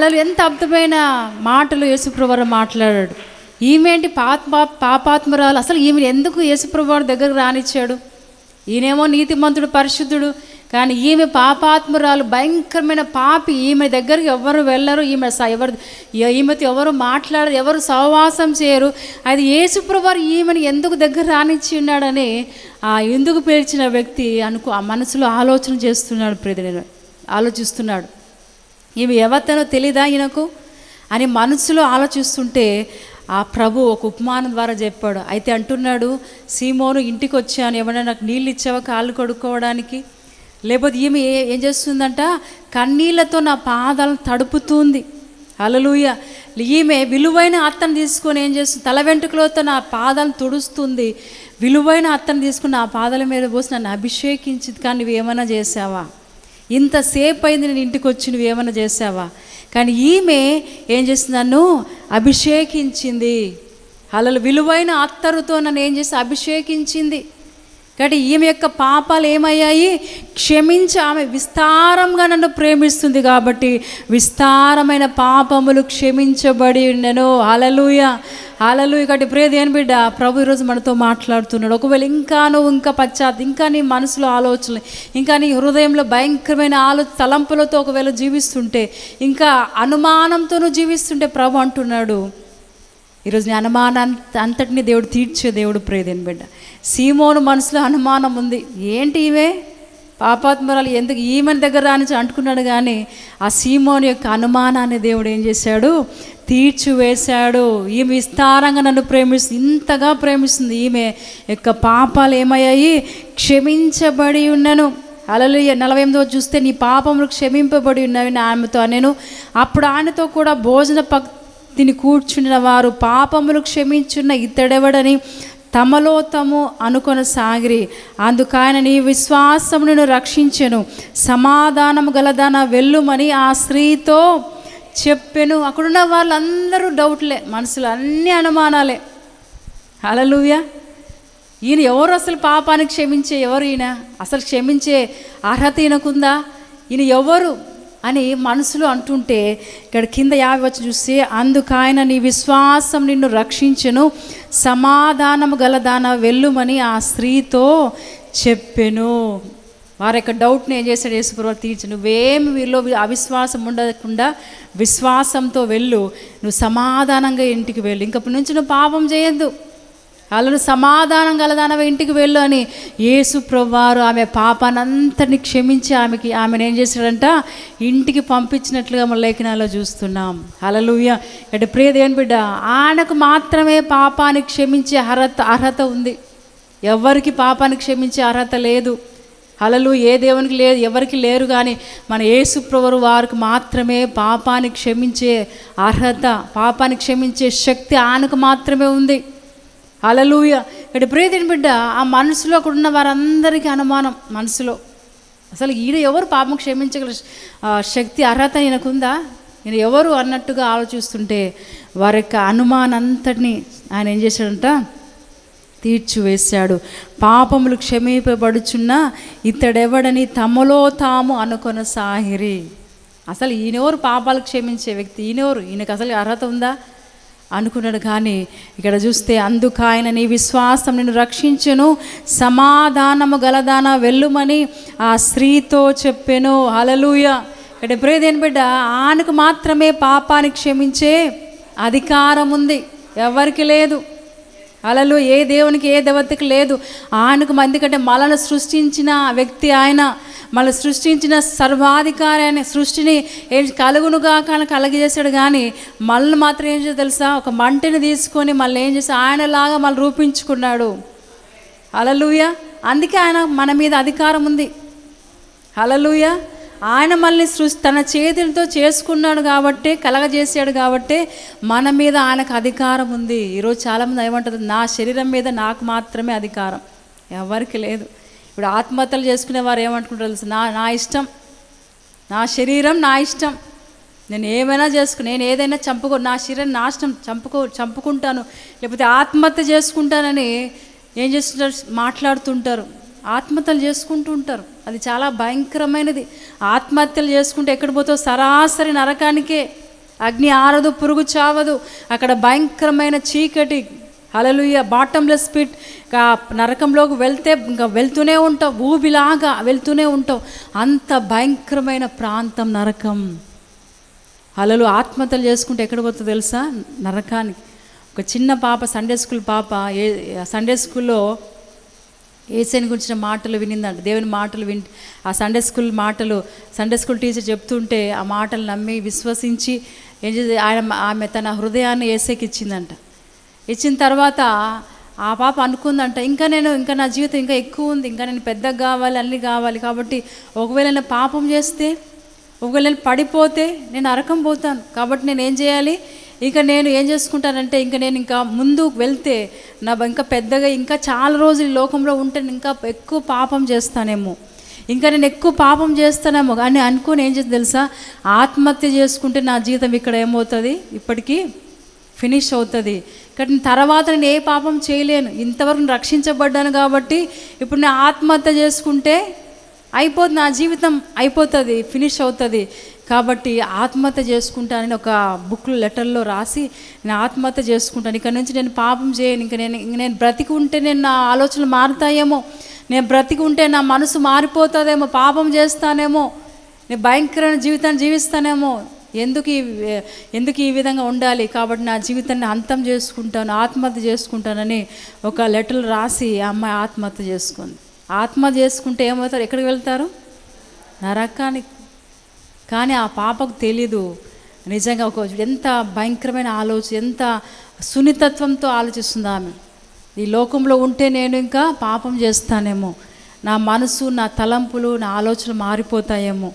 అలలు ఎంత అర్థమైన మాటలు యేసుప్రభు మాట్లాడాడు. ఈమెంటి పాప పాపాత్మరాలు? అసలు ఈమె ఎందుకు యేసుప్రభు దగ్గరకు రానిచ్చాడు? ఈయనేమో నీతిమంతుడు పరిశుద్ధుడు కానీ ఈమె పాపాత్మురాలు భయంకరమైన పాపి. ఈమె దగ్గరికి ఎవరు వెళ్ళరు ఈమె ఎవరు ఈమెతో ఎవరు మాట్లాడరు ఎవరు సహవాసం చేయరు. అది యేసుప్రభు ఈమెను ఎందుకు దగ్గర రానిచ్చి ఉన్నాడని ఆ ఎందుకు పేర్చిన వ్యక్తి అనుకో ఆ మనసులో ఆలోచన చేస్తున్నాడు ప్రతి ఆలోచిస్తున్నాడు. ఈమె ఎవరితనో తెలీదా ఈయనకు? అని మనసులో ఆలోచిస్తుంటే ఆ ప్రభు ఒక ఉపమానం ద్వారా చెప్పాడు. అయితే అంటున్నాడు సీమోను ఇంటికి వచ్చాను ఏమన్నా నాకు నీళ్ళు ఇచ్చావా కాళ్ళు కడుక్కోవడానికి? లేకపోతే ఈమె ఏ- ఏం చేస్తుందంట? కన్నీళ్ళతో నా పాదాలను తడుపుతుంది. అలలుయ ఈమె విలువైన అత్తను తీసుకొని ఏం చేస్తుంది? తల వెంట్రుకలతో నా పాదాలను తుడుస్తుంది. విలువైన అత్తను తీసుకుని నా పాదాల మీద పోసి నన్ను అభిషేకించింది. కానీ నువ్వేమైనా చేసావా? ఇంతసేపు అయింది నేను ఇంటికి వచ్చి నువ్వేమైనా చేసావా? కానీ ఈమె ఏం చేసింది? నన్ను అభిషేకించింది. అలలు విలువైన అత్తరుతో నన్ను ఏం చేసి అభిషేకించింది? కాబట్టి ఈమె యొక్క పాపాలు ఏమయ్యాయి? క్షమించి ఆమె విస్తారంగా నన్ను ప్రేమిస్తుంది కాబట్టి విస్తారమైన పాపములు క్షమించబడి ఉండెను అలలుయ అలలుయ కాబట్టి ప్రేది ఏం బిడ్డ? ప్రభు ఈరోజు మనతో మాట్లాడుతున్నాడు. ఒకవేళ ఇంకా నువ్వు ఇంకా పశ్చాత్ ఇంకా నీ మనసులో ఆలోచనలు ఇంకా నీ హృదయంలో భయంకరమైన ఆలో తలంపులతో ఒకవేళ జీవిస్తుంటే ఇంకా అనుమానంతో నువ్వు జీవిస్తుంటే ప్రభు అంటున్నాడు. ఈరోజు నీ అనుమానం అంతటిని దేవుడు తీర్చే దేవుడు ప్రేదేని బిడ్డ. సీమోను మనసులో అనుమానం ఉంది. ఏంటి ఈమె? పాపాత్మరాలు ఎందుకు ఈమెన్ దగ్గర రానిచి అంటుకున్నాడు కానీ ఆ సీమోని యొక్క అనుమానాన్ని దేవుడు ఏం చేశాడు? తీర్చివేశాడు. ఈమె విస్తారంగా నన్ను ప్రేమిస్తుంది ఇంతగా ప్రేమిస్తుంది. ఈమె యొక్క పాపాలు ఏమయ్యాయి? క్షమించబడి ఉన్నాను. అలలు నలభై ఎనిమిదో చూస్తే నీ పాపములు క్షమింపబడి ఉన్నవి నా ఆమెతో. నేను అప్పుడు ఆయనతో కూడా భోజన పక్ దీని కూర్చున్న వారు పాపములు క్షమించున్న ఇతడెవడని తమలో తము అనుకొనసాగిరి. అందుకైన నీ విశ్వాసమును రక్షించెను. సమాధానము గలదాన వెళ్ళుమని ఆ స్త్రీతో చెప్పెను. అక్కడున్న వాళ్ళందరూ డౌట్లే మనసులో అన్ని అనుమానాలే. అలలుయ ఈయన ఎవరు అసలు పాపానికి క్షమించే ఎవరు ఈయన? అసలు క్షమించే అర్హత ఈయనకుందా? ఈయన ఎవరు? అని మనసులో అంటుంటే ఇక్కడ కింద యాభై వచ్చి చూస్తే అందుకాయన నీ విశ్వాసం నిన్ను రక్షించను సమాధానము గలదాన వెళ్ళుమని ఆ స్త్రీతో చెప్పెను. వారి యొక్క డౌట్ని ఏం చేశాడు యేసుప్రభు తీర్చి నువ్వేమి వీళ్ళు అవిశ్వాసం ఉండకుండా విశ్వాసంతో వెళ్ళు నువ్వు సమాధానంగా ఇంటికి వెళ్ళు. ఇంకప్పటి నుంచి నువ్వు పాపం చేయొద్దు. వాళ్ళను సమాధానం గలదానవ ఇంటికి వెళ్ళు అని యేసు ప్రభువారు ఆమె పాపానంతటిని క్షమించి ఆమెకి ఆమెను ఏం చేశాడంట? ఇంటికి పంపించినట్లుగా మన లేఖనాల్లో చూస్తున్నాం. హలలుయ అంటే ప్రియ దేవుని బిడ్డ ఆయనకు మాత్రమే పాపాన్ని క్షమించే అర్హత అర్హత ఉంది. ఎవరికి పాపాన్ని క్షమించే అర్హత లేదు. అలలు ఏ దేవునికి లేదు ఎవరికి లేరు కానీ మన ఏసుప్రవరు వారికి మాత్రమే పాపాన్ని క్షమించే అర్హత పాపాన్ని క్షమించే శక్తి ఆయనకు మాత్రమే ఉంది. అలలుయ ఇక్కడ ప్రియతిని బిడ్డ ఆ మనసులో అక్కడ ఉన్న వారందరికీ అనుమానం మనసులో. అసలు ఈయన ఎవరు పాపం క్షమించగల శక్తి అర్హత ఈయనకుందా? ఈయన ఎవరు అన్నట్టుగా ఆలోచిస్తుంటే వారి యొక్క అనుమానంతటిని ఆయన ఏం చేశాడంట? తీర్చివేశాడు. పాపములు క్షమింపబడుచున్న ఇతడెవడని తమలో తాము అనుకొన సాహిరి అసలు ఈయనెవరు పాపాలు క్షమించే వ్యక్తి? ఈయనెవరు? ఈయనకు అసలు అర్హత ఉందా? అనుకున్నాడు కానీ ఇక్కడ చూస్తే అందుకు ఆయన నీ విశ్వాసం నిన్ను రక్షించను సమాధానము గలదాన వెళ్ళుమని ఆ స్త్రీతో చెప్పెను. హలలుయ ఇక్కడ ప్రేదేని బిడ్డ ఆయనకు మాత్రమే పాపాన్ని క్షమించే అధికారం ఉంది ఎవరికి లేదు. అలలు ఏ దేవునికి ఏ దేవతకి లేదు. ఆయనకు ఎందుకంటే మనల్ని సృష్టించిన వ్యక్తి ఆయన. మనల్ని సృష్టించిన సర్వాధికారి సృష్టిని ఏం కలుగునుగా కానీ కలగజేశాడు కానీ మనల్ని మాత్రం ఏం చేసి తెలుసా? ఒక మంటని తీసుకొని మళ్ళీ ఏం చేసి ఆయనలాగా మళ్ళీ రూపించుకున్నాడు. అలలుయ అందుకే ఆయన మన మీద అధికారం ఉంది. హలలుయ ఆయన మళ్ళీ సృష్టి తన చేతులతో చేసుకున్నాడు కాబట్టే కలగజేసాడు కాబట్టే మన మీద ఆయనకు అధికారం ఉంది. ఈరోజు చాలామంది ఏమంటారు నా శరీరం మీద నాకు మాత్రమే అధికారం. ఎవరికి లేదు. ఇప్పుడు ఆత్మహత్యలు చేసుకునే వారు ఏమంటుకుంటారు తెలుసు? నా నా ఇష్టం. నా శరీరం నా ఇష్టం. నేను ఏమైనా చేసుకు నేను ఏదైనా చంపుకో నా శరీరం నాశనం చంపుకో చంపుకుంటాను. లేకపోతే ఆత్మహత్య చేసుకుంటానని ఏం చేస్తుంటారు? మాట్లాడుతుంటారు. ఆత్మహత్యలు చేసుకుంటూ ఉంటారు. అది చాలా భయంకరమైనది. ఆత్మహత్యలు చేసుకుంటే ఎక్కడ పోతావు? సరాసరి నరకానికే. అగ్ని ఆరదు పురుగు చావదు. అక్కడ భయంకరమైన చీకటి. హలలుయ బాటంలెస్ పిట్ నరకంలోకి వెళ్తే ఇంకా వెళ్తూనే ఉంటావు. ఊబిలాగా వెళ్తూనే ఉంటావు. అంత భయంకరమైన ప్రాంతం నరకం. అలలు ఆత్మహత్యలు చేసుకుంటే ఎక్కడ పోతుందో తెలుసా? నరకానికి. ఒక చిన్న పాప సండే స్కూల్ పాప ఏ సండే స్కూల్లో ఏసైని గురించిన మాటలు వినిందంట. దేవుని మాటలు విని ఆ సండే స్కూల్ మాటలు సండే స్కూల్ టీచర్ చెప్తుంటే ఆ మాటలు నమ్మి విశ్వసించి ఏం చేసి ఆయన ఆమె తన హృదయాన్ని ఏసైకి ఇచ్చిందంట. ఇచ్చిన తర్వాత ఆ పాప అనుకుందంట ఇంకా నేను ఇంకా నా జీవితం ఇంకా ఎక్కువ ఉంది ఇంకా నేను పెద్దగా కావాలి అన్నీ కావాలి కాబట్టి ఒకవేళ నేను పాపం చేస్తే ఒకవేళ నేను పడిపోతే నేను అరకం పోతాను. కాబట్టి నేను ఏం చేయాలి? ఇంకా నేను ఏం చేసుకుంటానంటే ఇంకా నేను ఇంకా ముందుకు వెళ్తే నా ఇంకా పెద్దగా ఇంకా చాలా రోజులు లోకంలో ఉంటే నేను ఇంకా ఎక్కువ పాపం చేస్తానేమో. ఇంకా నేను ఎక్కువ పాపం చేస్తానేమో. అని అనుకుని ఏం చేస్తుంది తెలుసా? ఆత్మహత్య చేసుకుంటే నా జీవితం ఇక్కడ ఏమవుతుంది? ఇప్పటికీ ఫినిష్ అవుతుంది. కానీ తర్వాత నేను ఏ పాపం చేయలేను. ఇంతవరకు రక్షించబడ్డాను కాబట్టి ఇప్పుడు నేను ఆత్మహత్య చేసుకుంటే అయిపోతుంది నా జీవితం అయిపోతుంది ఫినిష్ అవుతుంది. కాబట్టి ఆత్మహత్య చేసుకుంటానని ఒక బుక్ లెటర్లో రాసి నేను ఆత్మహత్య చేసుకుంటాను. ఇక్కడ నుంచి నేను పాపం చేయను. ఇంకా నేను నేను బ్రతికి ఉంటే నేను నా ఆలోచనలు మారుతాయేమో. నేను బ్రతికి ఉంటే నా మనసు మారిపోతుందేమో. పాపం చేస్తానేమో. నేను భయంకరమైన జీవితాన్ని జీవిస్తానేమో. ఎందుకు ఈ ఎందుకు ఈ విధంగా ఉండాలి? కాబట్టి నా జీవితాన్ని అంతం చేసుకుంటాను ఆత్మహత్య చేసుకుంటానని ఒక లెటర్ రాసి ఆ అమ్మాయి ఆత్మహత్య చేసుకుంది. ఆత్మహత్య చేసుకుంటే ఏమవుతారు? ఎక్కడికి వెళ్తారు? నరకానికి కానీ ఆ పాపకు తెలీదు. నిజంగా ఒక ఎంత భయంకరమైన ఆలోచన ఎంత సున్నితత్వంతో ఆలోచిస్తుంది ఆమె. ఈ లోకంలో ఉంటే నేను ఇంకా పాపం చేస్తానేమో. నా మనసు నా తలంపులు నా ఆలోచనలు మారిపోతాయేమో.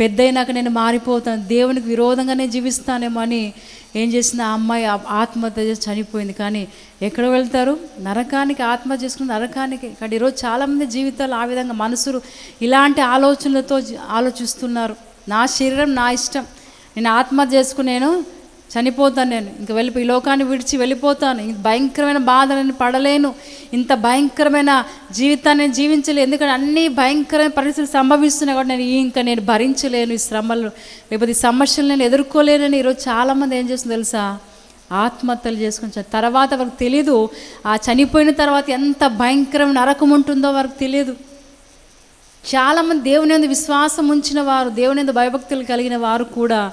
పెద్దయినాక నేను మారిపోతాను. దేవునికి విరోధంగానే జీవిస్తానేమో అని ఏం చేసిన ఆ అమ్మాయి? ఆత్మహత్య చేసి చనిపోయింది. కానీ ఎక్కడ వెళ్తారు? నరకానికి ఆత్మహత్య చేసుకుని నరకానికి. కానీ ఈరోజు చాలామంది జీవితాలు ఆ విధంగా మనసులు ఇలాంటి ఆలోచనలతో ఆలోచిస్తున్నారు. నా శరీరం నా ఇష్టం. నేను ఆత్మహత్య చేసుకుని నేను చనిపోతాను నేను. ఇంక వెళ్ళి ఈ లోకాన్ని విడిచి వెళ్ళిపోతాను. భయంకరమైన బాధ నేను పడలేను. ఇంత భయంకరమైన జీవితాన్ని నేను జీవించలేను. ఎందుకంటే అన్ని భయంకరమైన పరిస్థితులు సంభవిస్తున్నాయి కాబట్టి నేను ఇంకా నేను భరించలేను ఈ శ్రమలు. లేకపోతే ఈ సమస్యలు నేను ఎదుర్కోలేనని ఈరోజు చాలామంది ఏం చేస్తుంది తెలుసా? ఆత్మహత్యలు చేసుకుని తర్వాత వారికి తెలీదు. ఆ చనిపోయిన తర్వాత ఎంత భయంకరమైన నరకం ఉంటుందో వారికి తెలియదు చాలామంది దేవుని ఎందు విశ్వాసం ఉంచిన వారు దేవుని ఎందు భయభక్తులు కలిగిన వారు కూడా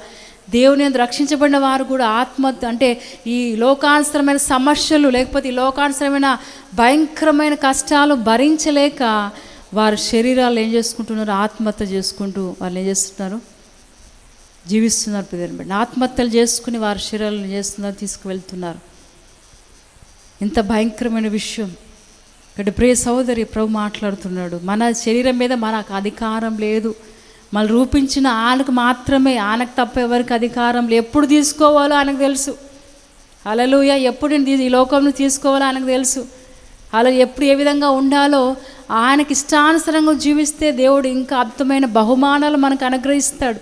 దేవుని ఎందు రక్షించబడిన వారు కూడా ఆత్మహత్య అంటే ఈ లోకానుసరమైన సమస్యలు లేకపోతే ఈ లోకానుసరమైన భయంకరమైన కష్టాలు భరించలేక వారి శరీరాలు ఏం చేసుకుంటున్నారు? ఆత్మహత్య చేసుకుంటూ వాళ్ళు ఏం చేస్తున్నారు? జీవిస్తున్నారు పిల్లలు. ఆత్మహత్యలు చేసుకుని వారి శరీరాలను చేస్తున్నారు? తీసుకువెళ్తున్నారు. ఇంత భయంకరమైన విషయం. ఇక్కడ ప్రియ సోదరి ప్రభు మాట్లాడుతున్నాడు. మన శరీరం మీద మనకు అధికారం లేదు. మళ్ళీ రూపించిన ఆయనకు మాత్రమే ఆయనకు తప్ప ఎవరికి అధికారం లేదు. ఎప్పుడు తీసుకోవాలో ఆయనకు తెలుసు. అలలుయ ఎప్పుడు ఈ లోకంలో తీసుకోవాలో ఆయనకు తెలుసు. అలా ఎప్పుడు ఏ విధంగా ఉండాలో ఆయనకి ఇష్టానుసరంగా జీవిస్తే దేవుడు ఇంకా అద్భుతమైన బహుమానాలు మనకు అనుగ్రహిస్తాడు.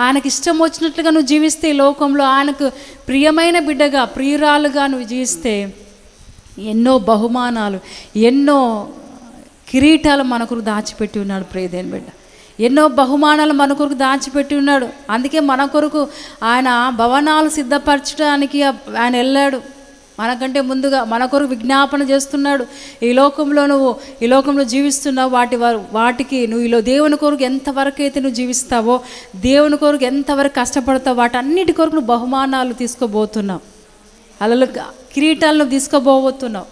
ఆయనకి ఇష్టం వచ్చినట్లుగా నువ్వు జీవిస్తే ఈ లోకంలో ఆయనకు ప్రియమైన బిడ్డగా ప్రియురాలుగా నువ్వు జీవిస్తే ఎన్నో బహుమానాలు ఎన్నో కిరీటాలు మన కొరకు దాచిపెట్టి ఉన్నాడు ప్రియదేని బిడ్డ. ఎన్నో బహుమానాలు మన కొరకు దాచిపెట్టి ఉన్నాడు. అందుకే మన కొరకు ఆయన భవనాలు సిద్ధపరచడానికి ఆయన వెళ్ళాడు. మనకంటే ముందుగా మన కొరకు విజ్ఞాపన చేస్తున్నాడు. ఈ లోకంలో నువ్వు ఈ లోకంలో జీవిస్తున్నావు. వాటి వారు వాటికి నువ్వు ఈలో దేవుని కొరకు ఎంతవరకు అయితే నువ్వు జీవిస్తావో దేవుని కొరకు ఎంతవరకు కష్టపడతావో వాటన్నిటి కొరకు నువ్వు బహుమానాలు తీసుకోబోతున్నావు అలలు కిరీటాలను తీసుకోబోతున్నావు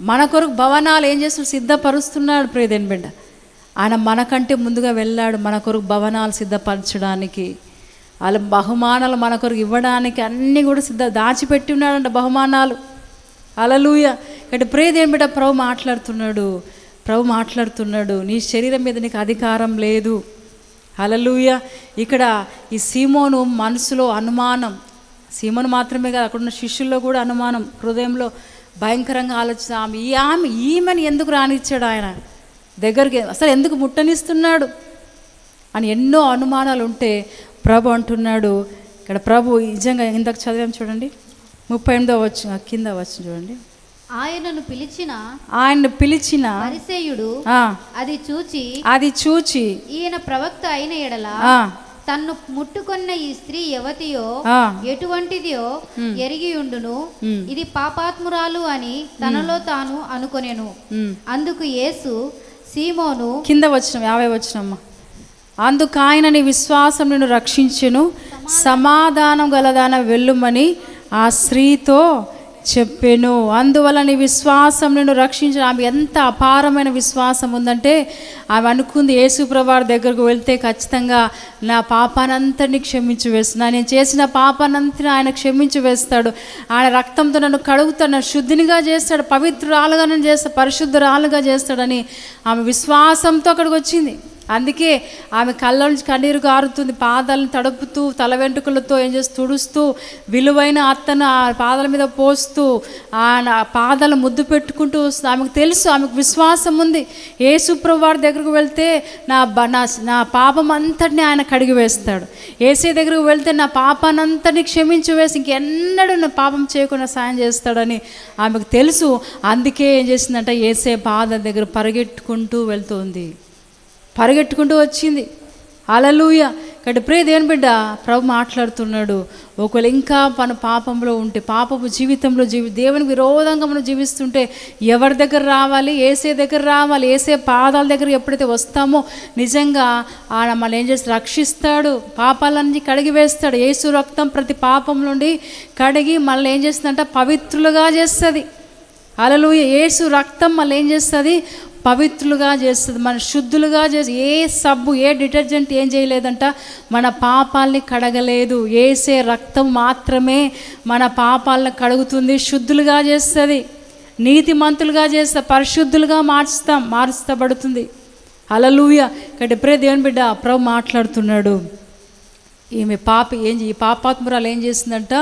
మన కొరకు భవనాలు ఏం చేస్తున్నాడు సిద్ధపరుస్తున్నాడు ప్రియదేని బిడ్డ. ఆయన మనకంటే ముందుగా వెళ్ళాడు మన కొరకు భవనాలు సిద్ధపరచడానికి. వాళ్ళ బహుమానాలు మన కొరకు ఇవ్వడానికి అన్నీ కూడా సిద్ధ దాచిపెట్టి ఉన్నాడంట బహుమానాలు. అలలుయ ఇక్కడ ప్రియదేని బిడ్డ ప్రభు మాట్లాడుతున్నాడు ప్రభు మాట్లాడుతున్నాడు నీ శరీరం మీద నీకు అధికారం లేదు. అలలుయ ఇక్కడ ఈ సీమోను మనసులో అనుమానం సీమోను మాత్రమే కాదు అక్కడున్న శిష్యుల్లో కూడా అనుమానం హృదయంలో భయంకరంగా ఆలోచన ఆమె ఈ ఆమె ఈమెను ఎందుకు రానిచ్చాడు ఆయన? దగ్గరికి అసలు ఎందుకు ముట్టనిస్తున్నాడు? అని ఎన్నో అనుమానాలు ఉంటే ప్రభు అంటున్నాడు. ఇక్కడ ప్రభు నిజంగా ఇందాక చదివాం చూడండి. ముప్పై ఎనిమిదో వచ్చి కింద వచ్చి చూడండి. ఆయనను పిలిచిన ఆయన పిలిచిన పరిసేయుడు అది చూచి అది చూచి ఈయన ప్రవక్త అయిన ఎడల తన్ను ముట్టుకొన్న ఈ స్త్రీ యవతియో ఎటువంటిదియో ఎరిగి ఉండును. ఇది పాపాత్మురాలు అని తనలో తాను అనుకొనెను. అందుకు యేసు సీమోను కింద వచ్చిన యాభై వచ్చినమ్మా అందుకు ఆయన నీ విశ్వాసం నిన్ను రక్షించును. సమాధానం గలదాన వెళ్ళుమని ఆ స్త్రీతో చెప్పాను. అందువల్ల నీ విశ్వాసం నేను రక్షించిన ఆమె ఎంత అపారమైన విశ్వాసం ఉందంటే ఆమె అనుకుంది యేసుప్రభారి దగ్గరకు వెళ్తే ఖచ్చితంగా నా పాపానంతటిని క్షమించి వేస్తున్నా. నేను చేసిన పాపానంతని ఆయన క్షమించి వేస్తాడు. ఆయన రక్తంతో నన్ను కడుగుతాడు నన్ను శుద్ధినిగా చేస్తాడు పవిత్రురాలుగా నన్ను చేస్తాడు పరిశుద్ధురాలుగా చేస్తాడని ఆమె విశ్వాసంతో అక్కడికి వచ్చింది. అందుకే ఆమె కళ్ళ నుంచి కన్నీరు కారుతుంది పాదాలను తడుపుతూ తల వెంట్రుకలతో ఏం చేస్తూ తుడుస్తూ విలువైన అత్తను ఆ పాదాల మీద పోస్తూ ఆ పాదాలు ముద్దు పెట్టుకుంటూ వస్తుంది. ఆమెకు తెలుసు ఆమెకు విశ్వాసం ఉంది. ఏ సుప్రభువారి దగ్గరకు వెళ్తే నా బ- నా నా పాపం అంతటిని ఆయన కడిగి వేస్తాడు. ఏసీ దగ్గరకు వెళ్తే నా పాపానంతటిని క్షమించి వేసి ఇంకెన్నడూ నా పాపం చేయకుండా సాయం చేస్తాడని ఆమెకు తెలుసు. అందుకే ఏం చేసిందంటే ఏసే పాద దగ్గర పరిగెట్టుకుంటూ వెళ్తుంది. పరిగెట్టుకుంటూ వచ్చింది. అలలుయ కాబట్టి ప్రే దేని బిడ్డ ప్రభు మాట్లాడుతున్నాడు. ఒకవేళ ఇంకా మన పాపంలో ఉంటే పాపపు జీవితంలో జీవి దేవునికి విరోధంగా మనం జీవిస్తుంటే ఎవరి దగ్గర రావాలి? ఏసే దగ్గర రావాలి? ఏసే పాదాల దగ్గర ఎప్పుడైతే వస్తామో నిజంగా ఆయన మనం ఏం చేసి రక్షిస్తాడు. పాపాలన్నీ కడిగి వేస్తాడు. ఏసు రక్తం ప్రతి పాపం నుండి కడిగి మనల్ని ఏం చేస్తుందంటే? పవిత్రులుగా చేస్తుంది. అలలు ఏసు రక్తం మళ్ళీ ఏం చేస్తుంది? పవిత్రులుగా చేస్తుంది మన శుద్ధులుగా చేసి ఏ సబ్బు ఏ డిటర్జెంట్ ఏం చేయలేదంట మన పాపాల్ని కడగలేదు. ఏసే రక్తం మాత్రమే మన పాపాలను కడుగుతుంది శుద్ధులుగా చేస్తుంది. నీతిమంతులుగా చేస్తే పరిశుద్ధులుగా మార్చుతాం మార్చబడుతుంది అలలుయ ఇక్కడ ఎప్పుడే దేవుని బిడ్డ ప్రభు మాట్లాడుతున్నాడు. ఈమె పాప ఏం ఈ పాపాత్మురాలు ఏం చేసిందంట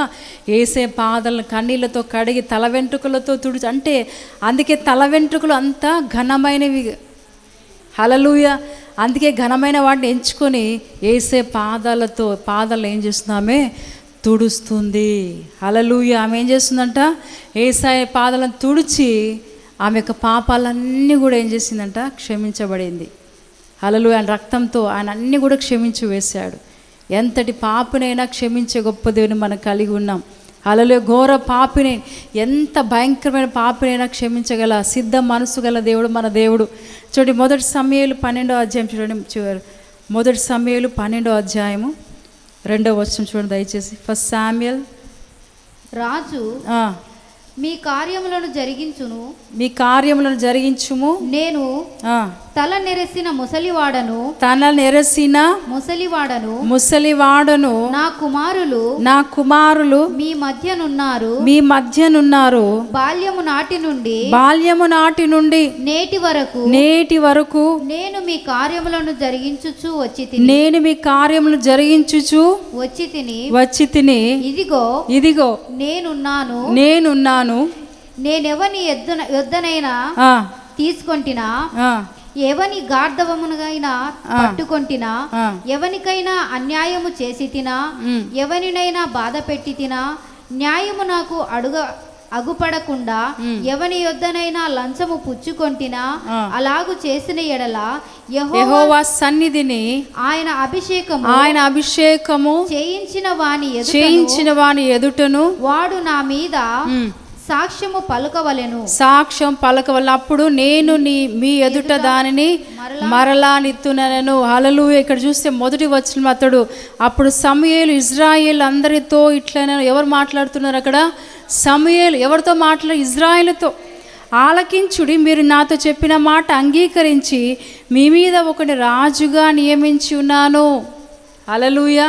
వేసే పాదలను కన్నీళ్ళతో కడిగి తల వెంట్రుకలతో తుడిచి అంటే అందుకే తల వెంట్రుకలు అంతా ఘనమైనవి. హలలుయ అందుకే ఘనమైన వాటిని ఎంచుకొని వేసే పాదాలతో పాదాలు ఏం చేస్తున్నామే తుడుస్తుంది. హలలుయ ఆమె ఏం చేస్తుందంట? ఏసాయ పాదాలను తుడిచి ఆమె యొక్క పాపాలన్నీ కూడా ఏం చేసిందంట? క్షమించబడింది. హలలు ఆయన రక్తంతో ఆయన అన్ని కూడా క్షమించి వేశాడు. ఎంతటి పాపినైనా క్షమించే గొప్ప దేవుని మనం కలిగి ఉన్నాం. అలలో ఘోర పాపిని ఎంత భయంకరమైన పాపినైనా క్షమించగల సిద్ధ మనసు గల దేవుడు మన దేవుడు. చూడండి మొదటి సమయాలు పన్నెండో అధ్యాయం చూడండి మొదటి సమయాలు పన్నెండో అధ్యాయము రెండో వచనం చూడండి దయచేసి. ఫస్ట్ సామ్యల్ రాజు మీ కార్యములను జరిగించును. మీ కార్యములను జరిగించుము. నేను తల నెరసిన ముసలివాడను తన నెరసిన ముసలివాడను ముసలివాడను నా కుమారులు నా కుమారులు మీ మధ్యనున్నారు. మీ మధ్యనున్నారు. బాల్యము నాటి నుండి బాల్యము నాటి నుండి నేటి వరకు నేటి వరకు నేను మీ కార్యములను జరిగించుచు వచ్చి నేను మీ కార్యములు జరిగించుచు వచ్చి తిని వచ్చి తిని ఇదిగో ఇదిగో నేనున్నాను. నేనున్నాను. నేనెవని ఎద్దున యొద్దనైనా ఆ, తీసుకొంటినా? ఎవని గార్ధవమునగైనా పట్టుకొంటినా. ఎవనికైనా అన్యాయము చేసి తినా. ఎవనినైనా బాధ పెట్టి తినా న్యాయము నాకు అడుగ అగుపడకుండా ఎవని యొద్దనైనా లంచము పుచ్చుకొంటినా. అలాగు చేసిన ఎడల యెహోవా సన్నిధిని ఆయన అభిషేకము ఆయన అభిషేకము చేయించిన వాని చేయించిన వాని ఎదుటను వాడు నా మీద సాక్ష్యము పలుకవలెను. సాక్ష్యం పలకవల్ల అప్పుడు నేను నీ మీ ఎదుట దానిని మరలా నిత్తునను. హలలు ఇక్కడ చూస్తే మొదటి వచ్చిన అతడు. అప్పుడు సమయేలు ఇజ్రాయేల్ అందరితో ఇట్లనే ఎవరు మాట్లాడుతున్నారు అక్కడ? సమయేలు ఎవరితో మాట్లాడు? ఇజ్రాయేలుతో. ఆలకించుడి మీరు నాతో చెప్పిన మాట అంగీకరించి మీ మీద ఒకటి రాజుగా నియమించి ఉన్నాను. అలలుయ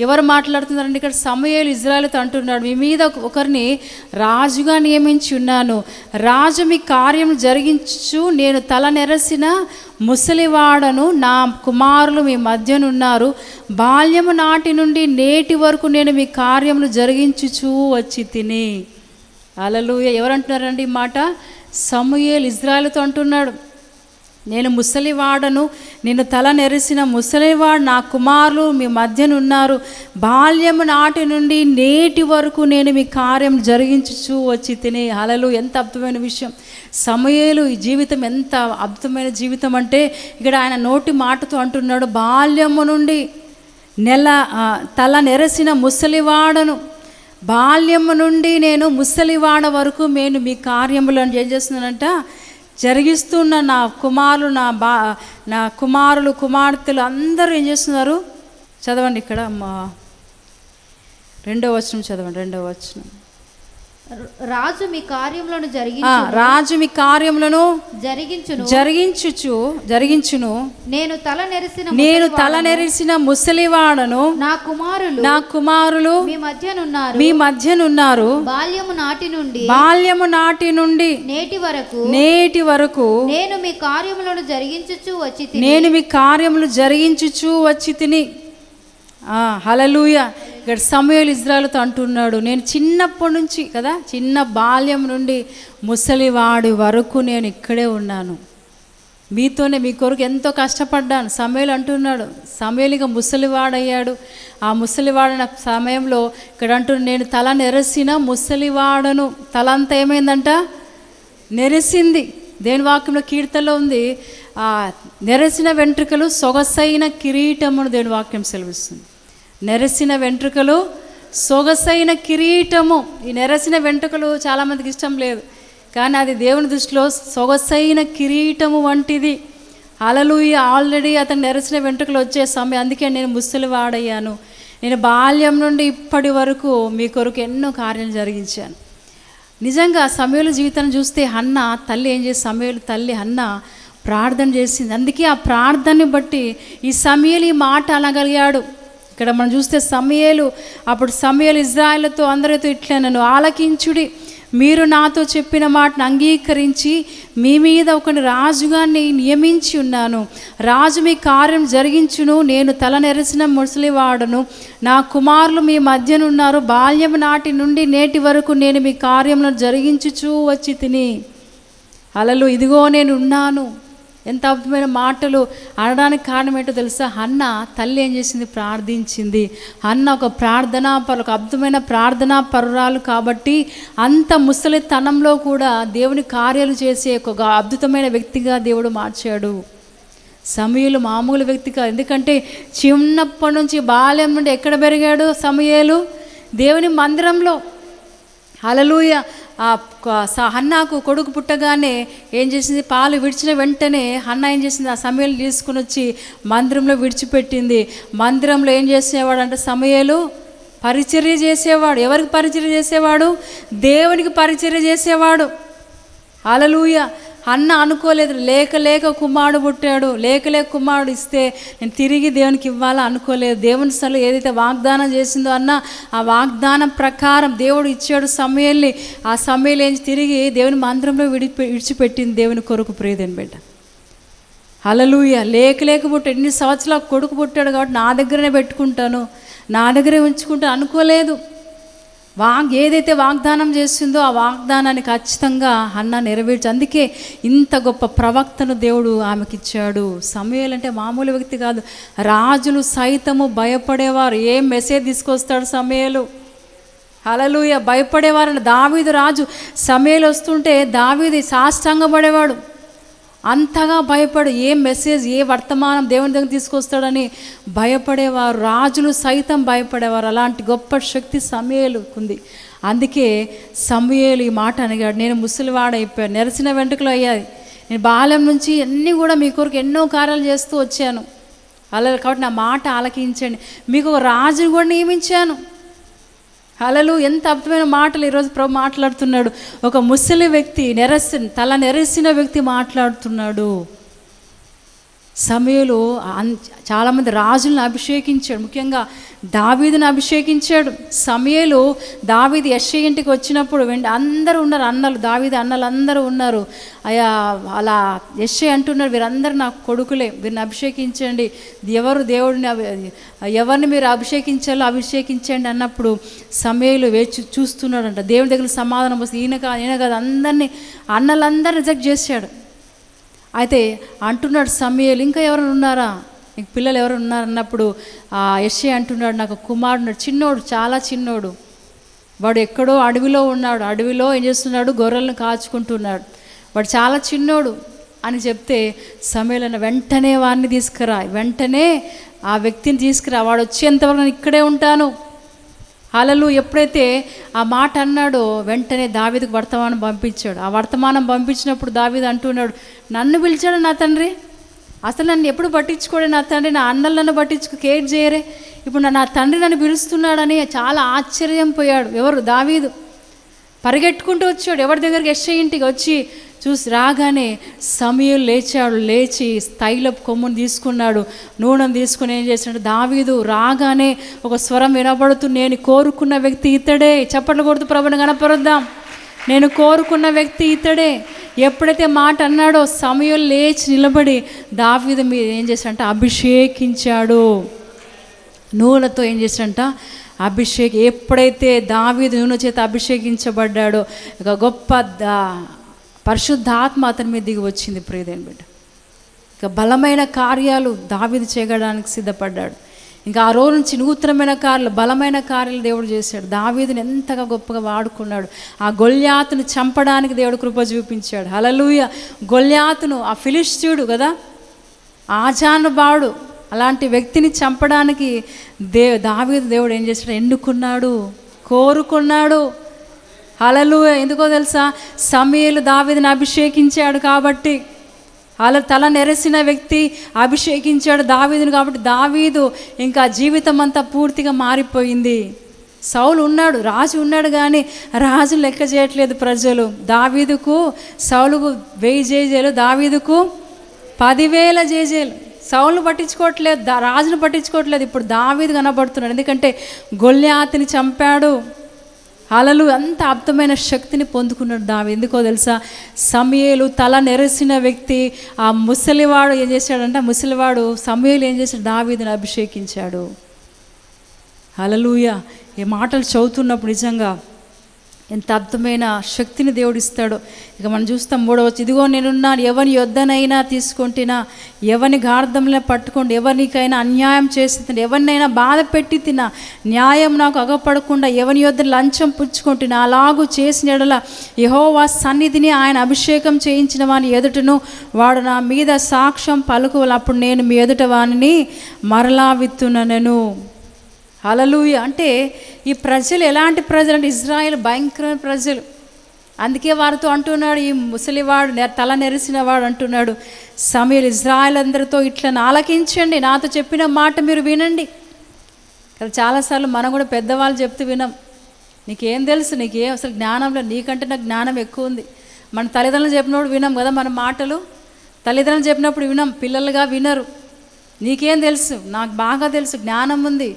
ఎవరు మాట్లాడుతున్నారండి ఇక్కడ సమయాలు ఇజ్రాయల్తో అంటున్నాడు మీ మీద ఒకరిని రాజుగా నియమించి ఉన్నాను. రాజు మీ కార్యం జరిగించు. నేను తల నెరసిన ముసలివాడను. నా కుమారులు మీ మధ్యనున్నారు బాల్యము నాటి నుండి నేటి వరకు నేను మీ కార్యములు జరిగించుచూ వచ్చి తిని. అలలు ఎవరంటున్నారండి ఈ మాట? సమూయేలు ఇజ్రాయల్తో అంటున్నాడు. నేను ముసలివాడను నేను తల నెరిసిన ముసలివాడు నా కుమారులు మీ మధ్యనున్నారు. బాల్యము నాటి నుండి నేటి వరకు నేను మీ కార్యం జరిగించుచూ వచ్చి తినే అలలు ఎంత అద్భుతమైన విషయం. సమయలు ఈ జీవితం ఎంత అద్భుతమైన జీవితం అంటే ఇక్కడ ఆయన నోటి మాటతో అంటున్నాడు బాల్యము నుండి నెల తల నెరసిన ముసలివాడను. బాల్యము నుండి నేను ముసలివాడ వరకు నేను మీ కార్యములను ఏం చేస్తున్నానంట జరిగిస్తున్న నా కుమారులు నా బా నా కుమారులు కుమార్తెలు అందరూ ఏం చేస్తున్నారు? చదవండి ఇక్కడ మా రెండో వచనం చదవండి రెండో వచనం. రాజు మీ కార్యములను ఆ, జరిగించు రాజు మీ కార్యములను జరిగించును. జరిగించుచు జరిగించును. నేను తల నెరిసిన నేను. తల నెరిసిన ముసలివాడను. నా కుమారులు నా కుమారులు మీ మధ్యనున్నారు. మీ మధ్యనున్నారు. బాల్యము నాటి నుండి బాల్యము నాటి నుండి నేటి వరకు నేటి వరకు నేను మీ కార్యములను జరిగించుచు వచ్చి నేను మీ కార్యములు జరిగించుచు వచ్చి తిని హలలుయ ఇక్కడ సమయలు ఇజ్రాయల్తో అంటున్నాడు నేను చిన్నప్పటి నుంచి కదా చిన్న బాల్యం నుండి ముసలివాడి వరకు నేను ఇక్కడే ఉన్నాను. మీతోనే మీ కొరకు ఎంతో కష్టపడ్డాను. సమయలు అంటున్నాడు సమయలుగా ముసలివాడయ్యాడు. ఆ ముసలివాడిన సమయంలో ఇక్కడ అంటున్నాడు నేను తల నెరసిన ముసలివాడను. తల అంతా ఏమైందంట? నెరిసింది. దేని వాక్యంలో కీర్తనలో ఉంది ఆ నెరసిన వెంట్రుకలు సొగసైన కిరీటమును దేని వాక్యం సెలవిస్తుంది. నెరసిన వెంట్రుకలు సొగసైన కిరీటము. ఈ నెరసిన వెంట్రుకలు చాలామందికి ఇష్టం లేదు. కానీ అది దేవుని దృష్టిలో సొగసైన కిరీటము వంటిది. అలలు ఆల్రెడీ అతను నెరసిన వెంట్రుకలు వచ్చే సమయం. అందుకే నేను ముసలి వాడయ్యాను. నేను బాల్యం నుండి ఇప్పటి వరకు మీ కొరకు ఎన్నో కార్యాలు జరిగించాను. నిజంగా సమయంలో జీవితాన్ని చూస్తే అన్న తల్లి ఏం చేసి సమయంలో తల్లి అన్న ప్రార్థన చేసింది. అందుకే ఆ ప్రార్థనని బట్టి ఈ సమయలు ఈ మాట అనగలిగాడు. ఇక్కడ మనం చూస్తే సమయలు అప్పుడు సమయలు ఇజ్రాయెల్తో అందరితో ఇట్లా నన్ను ఆలకించుడి. మీరు నాతో చెప్పిన మాటను అంగీకరించి మీ మీద ఒక రాజుగా నేను నియమించి ఉన్నాను. రాజు మీ కార్యం జరిగించును నేను తల నెరసిన ముసలివాడను. నా కుమారులు మీ మధ్యనున్నారు బాల్యం నాటి నుండి నేటి వరకు నేను మీ కార్యములను జరిగించుచూ వచ్చి తిని. అలలు ఇదిగో నేను ఉన్నాను. ఎంత అద్భుతమైన మాటలు అనడానికి కారణం ఏంటో తెలుసా? అన్న తల్లి ఏం చేసింది? ప్రార్థించింది. అన్న ఒక ప్రార్థనా పరు ఒక అద్భుతమైన ప్రార్థనా పరురాలు కాబట్టి అంత ముసలితనంలో కూడా దేవుని కార్యాలు చేసే ఒక అద్భుతమైన వ్యక్తిగా దేవుడు మార్చాడు. సమయలు మామూలు వ్యక్తి కాదు. ఎందుకంటే చిన్నప్పటి నుంచి బాల్యం నుండి ఎక్కడ పెరిగాడు సమయలు? దేవుని మందిరంలో. అలలుయ ఆ హన్నాకు కొడుకు పుట్టగానే ఏం చేసింది? పాలు విడిచిన వెంటనే హన్న ఏం చేసింది? ఆ సమయాలు తీసుకుని వచ్చి మందిరంలో విడిచిపెట్టింది. మందిరంలో ఏం చేసేవాడు అంటే సమయాలు పరిచర్య చేసేవాడు. ఎవరికి పరిచర్య చేసేవాడు? దేవునికి పరిచర్య చేసేవాడు. అలలుయ అన్న అనుకోలేదు. లేక లేక కుమారుడు పుట్టాడు. లేక లేక కుమారుడు ఇస్తే నేను తిరిగి దేవునికి ఇవ్వాలా అనుకోలేదు. దేవుని సలు ఏదైతే వాగ్దానం చేసిందో అన్న ఆ వాగ్దానం ప్రకారం దేవుడు ఇచ్చాడు సమయాల్ని. ఆ సమయాలు ఏం తిరిగి దేవుని మంత్రంలో విడిపి విడిచిపెట్టింది దేవుని కొరకు ప్రేదని బిడ్డ. అలలుయ లేక లేక పుట్టాడు ఎన్ని సంవత్సరాలు కొడుకు పుట్టాడు కాబట్టి నా దగ్గరనే పెట్టుకుంటాను. నా దగ్గరే ఉంచుకుంటాను. అనుకోలేదు. వాగ్ ఏదైతే వాగ్దానం చేసిందో ఆ వాగ్దానాన్ని ఖచ్చితంగా అన్న నెరవేర్చు. అందుకే ఇంత గొప్ప ప్రవక్తను దేవుడు ఆమెకిచ్చాడు. సమయాలు అంటే మామూలు వ్యక్తి కాదు. రాజులు సైతము భయపడేవారు. ఏం మెసేజ్ తీసుకొస్తాడు సమయాలు? హలలుయ భయపడేవారని. దావీదు రాజు సమయాలు వస్తుంటే దావీది సాష్టాంగపడేవాడు. అంతగా భయపడు ఏ మెసేజ్ ఏ వర్తమానం దేవుని దగ్గర తీసుకొస్తాడని భయపడేవారు రాజులు సైతం భయపడేవారు. అలాంటి గొప్ప శక్తి సమయలు ఉంది అందుకే సమయలు ఈ మాట అనగాడు. నేను ముసలివాడైపోయాను. నెరసిన వెంట్రుకలు అయ్యాయి. నేను బాల్యం నుంచి అన్నీ కూడా మీ కొరకు ఎన్నో కార్యాలు చేస్తూ వచ్చాను. అలా కాబట్టి నా మాట ఆలకించండి. మీకు ఒక రాజుని కూడా నియమించాను. అలలు ఎంత అద్భుతమైన మాటలు ఈరోజు ప్రభు మాట్లాడుతున్నాడు. ఒక ముసలి వ్యక్తి నెరసి తల నెరసిన వ్యక్తి మాట్లాడుతున్నాడు. సమయంలో అన్- చాలామంది రాజులను అభిషేకించాడు. ముఖ్యంగా దావీదుని అభిషేకించాడు. సమయలు దావీది యశ్వ ఇంటికి వచ్చినప్పుడు వెంట అందరూ ఉన్నారు. అన్నలు దావీది అన్నలు అందరూ ఉన్నారు. అయా అలా యశ్వ అంటున్నారు వీరందరూ నా కొడుకులే వీరిని అభిషేకించండి. ఎవరు దేవుడిని ఎవరిని మీరు అభిషేకించాలో అభిషేకించండి అన్నప్పుడు సమయలు వేచి చూస్తున్నాడంట. దేవుని దగ్గర సమాధానం వస్తుంది. ఈయన కాదు ఈయన కాదు అందరినీ అన్నలందరూ రిజెక్ట్ చేశాడు. అయితే అంటున్నాడు సమయలు ఇంకా ఎవరైనా ఉన్నారా? నీకు పిల్లలు ఎవరు ఉన్నారు అన్నప్పుడు ఆ యశ్య అంటున్నాడు నాకు కుమారుడు చిన్నోడు చాలా చిన్నోడు. వాడు ఎక్కడో అడవిలో ఉన్నాడు అడవిలో ఏం చేస్తున్నాడు? గొర్రెలను కాచుకుంటున్నాడు. వాడు చాలా చిన్నోడు అని చెప్తే సమయలను వెంటనే వాడిని తీసుకురా వెంటనే ఆ వ్యక్తిని తీసుకురా వాడు వచ్చేంతవరకు నేను ఇక్కడే ఉంటాను. అలలు ఎప్పుడైతే ఆ మాట అన్నాడో వెంటనే దావీదుకు వర్తమానం పంపించాడు. ఆ వర్తమానం పంపించినప్పుడు దావీదు అంటున్నాడు నన్ను పిలిచాడు నా తండ్రి? అసలు నన్ను ఎప్పుడు పట్టించుకోడే నా తండ్రి? నా అన్నలు నన్ను పట్టించుకు కేర్ చేయరే? ఇప్పుడు నా తండ్రి నన్ను పిలుస్తున్నాడని చాలా ఆశ్చర్యం పోయాడు ఎవరు? దావీదు. పరిగెట్టుకుంటూ వచ్చాడు. ఎవరి దగ్గరికి ఎస్ఐ ఇంటికి వచ్చి చూసి రాగానే సమయం లేచాడు. లేచి తైలపు కొమ్మును తీసుకున్నాడు. నూనెను తీసుకుని ఏం చేసినాడు దావీదు రాగానే ఒక స్వరం వినబడుతూ నేను కోరుకున్న వ్యక్తి ఇతడే. చప్పట్లు కొడుతూ ప్రభుని కనపరుద్దాం. నేను కోరుకున్న వ్యక్తి ఇతడే. ఎప్పుడైతే మాట అన్నాడో సమయం లేచి నిలబడి దావీదు మీద ఏం చేశాడంటే అభిషేకించాడు. నూనెతో ఏం చేశాడంట అభిషేక్ ఎప్పుడైతే దావీదు నూనె చేత అభిషేకించబడ్డాడో ఒక గొప్ప పరిశుద్ధాత్మ అతని మీద దిగి వచ్చింది. ప్రియదేని బిడ్డ ఇక బలమైన కార్యాలు దావీదు చేయడానికి సిద్ధపడ్డాడు. ఇంకా ఆ రోజు నుంచి నూతనమైన కార్యాలు బలమైన కార్యాలు దేవుడు చేశాడు. దావీదుని ఎంతగా గొప్పగా వాడుకున్నాడు. ఆ గొల్యాతును చంపడానికి దేవుడు కృప చూపించాడు. హలలుయ గొల్యాతును ఆ ఫిలిస్తీయుడు కదా ఆజానుభావుడు అలాంటి వ్యక్తిని చంపడానికి దే దావీదు దేవుడు ఏం చేశాడు? ఎన్నుకున్నాడు కోరుకున్నాడు? అలలు ఎందుకో తెలుసా? సమయలు దావీదుని అభిషేకించాడు కాబట్టి అలా తల నెరసిన వ్యక్తి అభిషేకించాడు దావీదును కాబట్టి దావీదు ఇంకా జీవితం అంతా పూర్తిగా మారిపోయింది. సౌలు ఉన్నాడు రాజు ఉన్నాడు కానీ రాజు లెక్క చేయట్లేదు ప్రజలు. దావీదుకు సౌలుకు వెయ్యి జేజేలు దావీదుకు పదివేల జేజేలు. సౌలును పట్టించుకోవట్లేదు దా రాజును పట్టించుకోవట్లేదు. ఇప్పుడు దావీది కనబడుతున్నాడు. ఎందుకంటే గొల్యాతిని చంపాడు. అలలు అంత అర్థమైన శక్తిని పొందుకున్నాడు దావి ఎందుకో తెలుసా? సమయలు తల నెరసిన వ్యక్తి ఆ ముసలివాడు ఏం చేశాడంటే? ఆ ముసలివాడు సమయలు ఏం చేశాడు? దావీదుని అభిషేకించాడు. అలలుయ ఏ మాటలు చదువుతున్నప్పుడు నిజంగా ఎంత అర్థమైన శక్తిని దేవుడిస్తాడో ఇక మనం చూస్తాం మూడవచ్చు ఇదిగో నేనున్నాను ఎవరిని యొద్దనైనా తీసుకుంటున్నా ఎవరిని గార్ధంలో పట్టుకోండి ఎవరికైనా అన్యాయం చేసి తిన ఎవరినైనా బాధ పెట్టి తినా న్యాయం నాకు అగపడకుండా ఎవని యొద్ద లంచం పుచ్చుకుంటున్నా అలాగూ చేసిన ఎడల యహోవా సన్నిధిని ఆయన అభిషేకం చేయించిన వాని ఎదుటను వాడు నా మీద సాక్ష్యం పలుకువలు అప్పుడు నేను మీ ఎదుట వానిని మరలా విత్తునను హలలుయ అంటే ఈ ప్రజలు ఎలాంటి ప్రజలు అంటే ఇజ్రాయెల్ భయంకరమైన ప్రజలు. అందుకే వారితో అంటున్నాడు ఈ ముసలివాడు తల నెరిసిన వాడు అంటున్నాడు సమీర్ ఇజ్రాయెల్ అందరితో ఇట్లా ఆలకించండి నాతో చెప్పిన మాట మీరు వినండి. కదా చాలాసార్లు మనం కూడా పెద్దవాళ్ళు చెప్తూ వినం నీకేం తెలుసు నీకేం అసలు జ్ఞానంలో నీకంటే నాకు జ్ఞానం ఎక్కువ ఉంది. మన తల్లిదండ్రులు చెప్పినప్పుడు వినం కదా మన మాటలు తల్లిదండ్రులు చెప్పినప్పుడు వినం పిల్లలుగా వినరు. నీకేం తెలుసు నాకు బాగా తెలుసు జ్ఞానం ఉంది.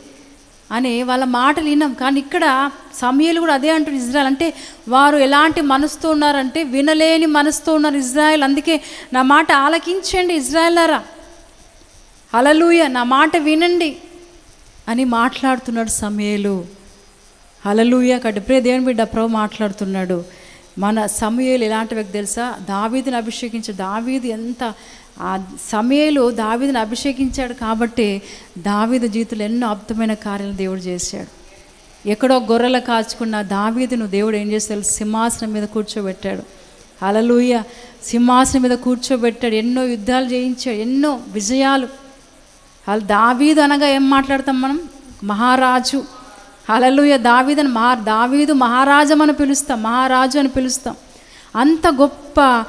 అని వాళ్ళ మాటలు విన్నాం. కానీ ఇక్కడ సమయలు కూడా అదే అంటారు ఇజ్రాయల్. అంటే వారు ఎలాంటి మనసుతో ఉన్నారంటే వినలేని మనసుతో ఉన్నారు ఇజ్రాయల్. అందుకే నా మాట ఆలకించండి ఇజ్రాయలారా హలలుయ నా మాట వినండి అని మాట్లాడుతున్నాడు సమయలు. హలలుయ కడిప్రే దేవుని బిడ్డ ప్రభు మాట్లాడుతున్నాడు. మన సమయలు ఎలాంటి వ్యక్తి తెలుసా? దావీదిని అభిషేకించే దావీది ఎంత ఆ సమయలు దావీదుని అభిషేకించాడు కాబట్టి దావీదు జీవితంలో ఎన్నో అద్భుతమైన కార్యాలు దేవుడు చేశాడు. ఎక్కడో గొర్రెలు కాచుకున్న దావీదును దేవుడు ఏం చేశాడు? సింహాసనం మీద కూర్చోబెట్టాడు. అలలుయ సింహాసనం మీద కూర్చోబెట్టాడు. ఎన్నో యుద్ధాలు చేయించాడు. ఎన్నో విజయాలు. అలా దావీదు అనగా ఏం మాట్లాడతాం మనం? మహారాజు. హలలుయ దావీదని మహా దావీదు మహారాజం అని పిలుస్తాం. మహారాజు అని పిలుస్తాం. అంత గొప్ప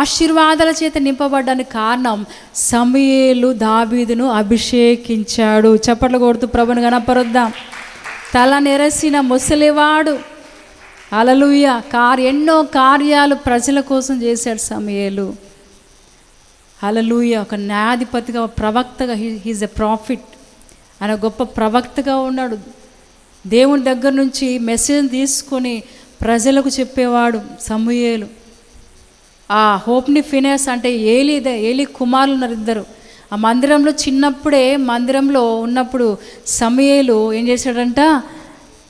ఆశీర్వాదాల చేత నింపబడ్డానికి కారణం సమయలు దావీదును అభిషేకించాడు. చప్పట్లు కొడుతూ ప్రభును గణపరుద్దాం. తల నెరసిన ముసలివాడు. అలలుయ కార్ ఎన్నో కార్యాలు ప్రజల కోసం చేశాడు సమయలు. అలలుయ ఒక న్యాయాధిపతిగా ప్రవక్తగా హీజ్ ఎ ప్రాఫిట్. ఆయన గొప్ప ప్రవక్తగా ఉన్నాడు. దేవుని దగ్గర నుంచి మెసేజ్ తీసుకొని ప్రజలకు చెప్పేవాడు సమూయేలు. ఆ హోప్ని ఫినేస్ అంటే ఏలి ఏలి కుమారులు ఉన్నారు ఇద్దరు. ఆ మందిరంలో చిన్నప్పుడే మందిరంలో ఉన్నప్పుడు సమయలు ఏం చేశాడంట?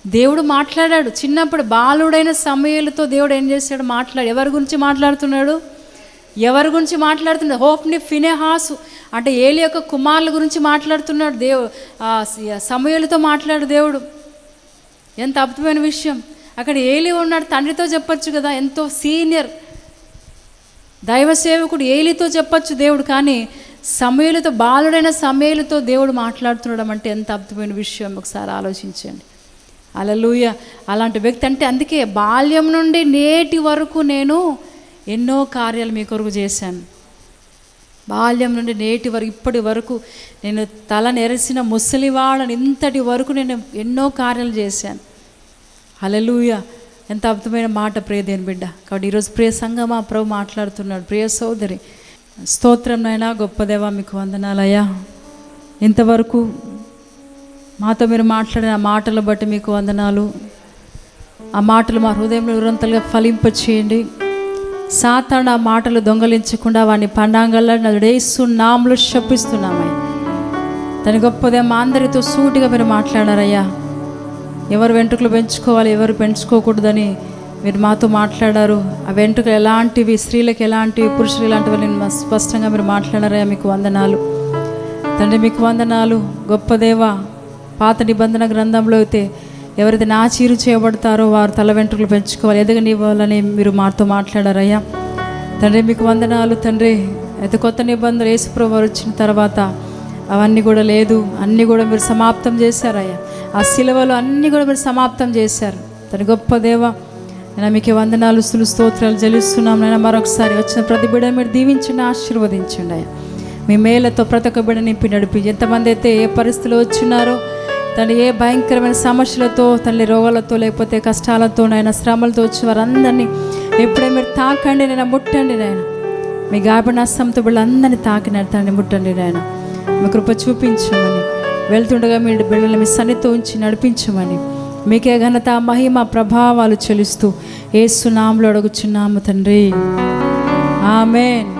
దేవుడు మాట్లాడాడు. చిన్నప్పుడు బాలుడైన సమయలతో దేవుడు ఏం చేశాడు? మాట్లాడు ఎవరి గురించి మాట్లాడుతున్నాడు? ఎవరి గురించి మాట్లాడుతున్నాడు? హోప్ని ఫినెహాసు అంటే ఏలి యొక్క కుమారుల గురించి మాట్లాడుతున్నాడు. దేవు సమయలతో మాట్లాడు దేవుడు. ఎంత అద్భుతమైన విషయం. అక్కడ ఏలి ఉన్నాడు తండ్రితో చెప్పొచ్చు కదా ఎంతో సీనియర్. దైవ సేవకుడు ఏలితో చెప్పొచ్చు దేవుడు కానీ సమయలతో బాలుడైన సమయలతో దేవుడు మాట్లాడుతున్నాడు అంటే ఎంత అద్భుతమైన విషయం. ఒకసారి ఆలోచించండి. అలలుయ. అలాంటి వ్యక్తి అంటే అందుకే బాల్యం నుండి నేటి వరకు నేను ఎన్నో కార్యాలు మీ కొరకు చేశాను. బాల్యం నుండి నేటి వరకు ఇప్పటి వరకు నేను తల నెరసిన ముసలివాళ్ళని ఇంతటి వరకు నేను ఎన్నో కార్యాలు చేశాను. హలలుయ ఎంత అద్భుతమైన మాట ప్రియ దేని బిడ్డ. కాబట్టి ఈరోజు ప్రియ సంగమా ప్రభు మాట్లాడుతున్నాడు. ప్రియ సోదరి స్తోత్రం నైనా గొప్పదేవా మీకు వందనాలయ్యా ఇంతవరకు మాతో మీరు మాట్లాడిన మాటలు బట్టి మీకు వందనాలు. ఆ మాటలు మా హృదయంలో నిరంతరంగా ఫలింపచేయండి. సాతాను ఆ మాటలు దొంగలించకుండా వాడిని పండాంగల్లా నడుడేస్తూ నాములు శపిస్తున్నామయ్యా దాని గొప్పదే మా అందరితో సూటిగా మీరు మాట్లాడారయ్యా. ఎవరు వెంట్రుకలు పెంచుకోవాలి ఎవరు పెంచుకోకూడదని మీరు మాతో మాట్లాడారు. ఆ వెంట్రుకలు ఎలాంటివి స్త్రీలకు ఎలాంటివి పురుషులు ఇలాంటివి స్పష్టంగా మీరు మాట్లాడారయ్యా మీకు వందనాలు. తండ్రి మీకు వందనాలు. గొప్ప దేవ పాత నిబంధన గ్రంథంలో అయితే ఎవరైతే నా చీరు చేయబడతారో వారు తల వెంట్రుకలు పెంచుకోవాలి ఎదగనివ్వాలని మీరు మాతో మాట్లాడారయ్యా. తండ్రి మీకు వందనాలు. తండ్రి అయితే కొత్త నిబంధనలు యేసుప్రభు వారు వచ్చిన తర్వాత అవన్నీ కూడా లేదు అన్నీ కూడా మీరు సమాప్తం చేశారయ్యా. ఆ సిలవలు అన్నీ కూడా మీరు సమాప్తం చేశారు. తన గొప్ప దేవ నేను మీకు వందనాలు సులు స్తోత్రాలు జలిస్తున్నాం నేను మరొకసారి వచ్చిన ప్రతి బిడ్డ మీరు దీవించండి ఆశీర్వదించండి అయ్యా. మీ మేలతో ప్రతి ఒక్క బిడ్డ నింపి నడిపి. ఎంతమంది అయితే ఏ పరిస్థితిలో వచ్చినారో తను ఏ భయంకరమైన సమస్యలతో తల్లి రోగాలతో లేకపోతే కష్టాలతో నాయన శ్రమలతో వచ్చిన వారందరినీ ఎప్పుడే మీరు తాకండి నేను ముట్టండి నాయన. మీ గాయపడిన అస్సంతో వీళ్ళందరినీ తాకినారు తండ్రి ముట్టండి నాయన. మీ కృప చూపించమని. వెళ్తుండగా మీ బిడ్డలు మీ సన్నితో ఉంచి నడిపించమని. మీకే ఘనత మహిమ ప్రభావాలు చెల్లిస్తూ ఏసునాములు అడుగుచున్నాము తండ్రి. ఆమెన్.